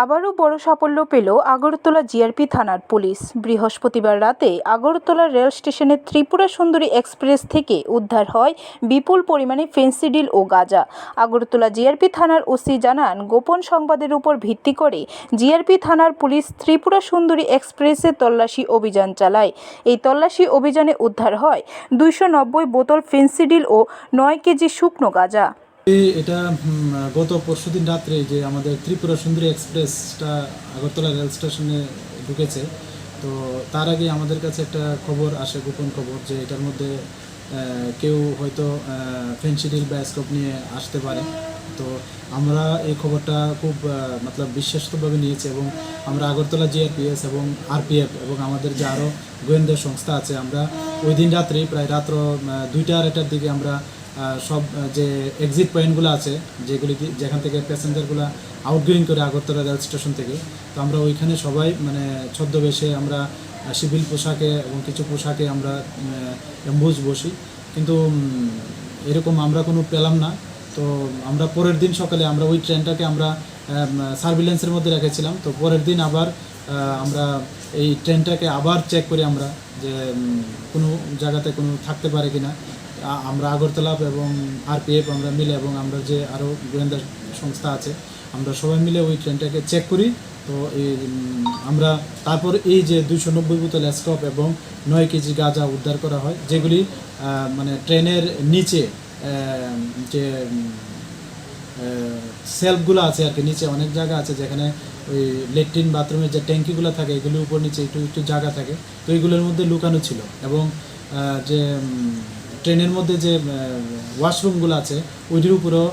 আবারও বড় সাফল্য পেল আগরতলা জিআরপি থানার পুলিশ। বৃহস্পতিবার রাতে আগরতলা রেল স্টেশনের ত্রিপুরা সুন্দরী এক্সপ্রেস থেকে উদ্ধার হয় বিপুল পরিমাণে ফেন্সিডিল ও গাঁজা। আগরতলা জিআরপি থানার ওসি জানান, গোপন সংবাদের উপর ভিত্তি করে জিআরপি থানার পুলিশ ত্রিপুরা সুন্দরী এক্সপ্রেসে তল্লাশি অভিযান চালায়। এই তল্লাশি অভিযানে উদ্ধার হয় দুইশো নব্বই বোতল ফেন্সিডিল ও নয় কেজি শুকনো গাঁজা। এটা গত পরশুদিন রাত্রে যে আমাদের ত্রিপুরা সুন্দরী এক্সপ্রেসটা আগরতলা রেল স্টেশনে ঢুকেছে, তো তার আগে আমাদের কাছে একটা খবর আসে, গোপন খবর যে এটার মধ্যে কেউ হয়তো ফেন্সিডিল বা স্কোপ নিয়ে আসতে পারে। তো আমরা এই খবরটা খুব মতলব বিশ্বাসতভাবে নিয়েছি এবং আমরা আগরতলা জিআরপিএস এবং আরপিএফ এবং আমাদের যে আরও গোয়েন্দা সংস্থা আছে, আমরা ওই দিন রাত্রে প্রায় রাত্র দুইটা আড়াইটার দিকে আমরা সব যে এক্সিট পয়েন্টগুলো আছে, যেগুলি যেখান থেকে প্যাসেঞ্জারগুলো আউটগোয়িং করে আগরতলা রেল স্টেশন থেকে, তো আমরা ওইখানে সবাই মানে ছদ্মবেশে আমরা সিভিল পোশাকে এবং কিছু পোশাকে আমরা অ্যাম্বুজ বসি। কিন্তু এরকম আমরা কোনো পেলাম না। তো আমরা পরের দিন সকালে আমরা ওই ট্রেনটাকে আমরা সার্ভিলেন্সের মধ্যে রেখেছিলাম। তো পরের দিন আবার আমরা এই ট্রেনটাকে আবার চেক করি আমরা যে কোনো জায়গাতে কোনো থাকতে পারে কিনা। আ- আমরা আগরতলা এবং আরপিএফ আমরা মিলে এবং আমরা যে আরও গোয়েন্দা সংস্থা আছে, আমরা সবাই মিলে ওই ট্রেনটাকে চেক করি। তো এই আমরা তারপর এই যে দুইশো নব্বই বোতল স্কপ এবং নয় কেজি গাঁজা উদ্ধার করা হয়, যেগুলি মানে ট্রেনের নিচে যে সেলফগুলো আছে আর কি, নিচে অনেক জায়গা আছে যেখানে ওই লেট্রিন বাথরুমের যে ট্যাঙ্কিগুলো থাকে, এগুলোর উপর নিচে একটু একটু জায়গা থাকে। তো এইগুলোর মধ্যে লুকানো ছিল এবং যে ট্রেনের মধ্যে যে ওয়াশরুমগুলো আছে, ওইটির উপরেও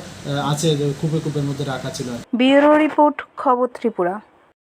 আছে যে কুপের মধ্যে রাখা ছিল। বিউরো রিপোর্ট, খবর ত্রিপুরা।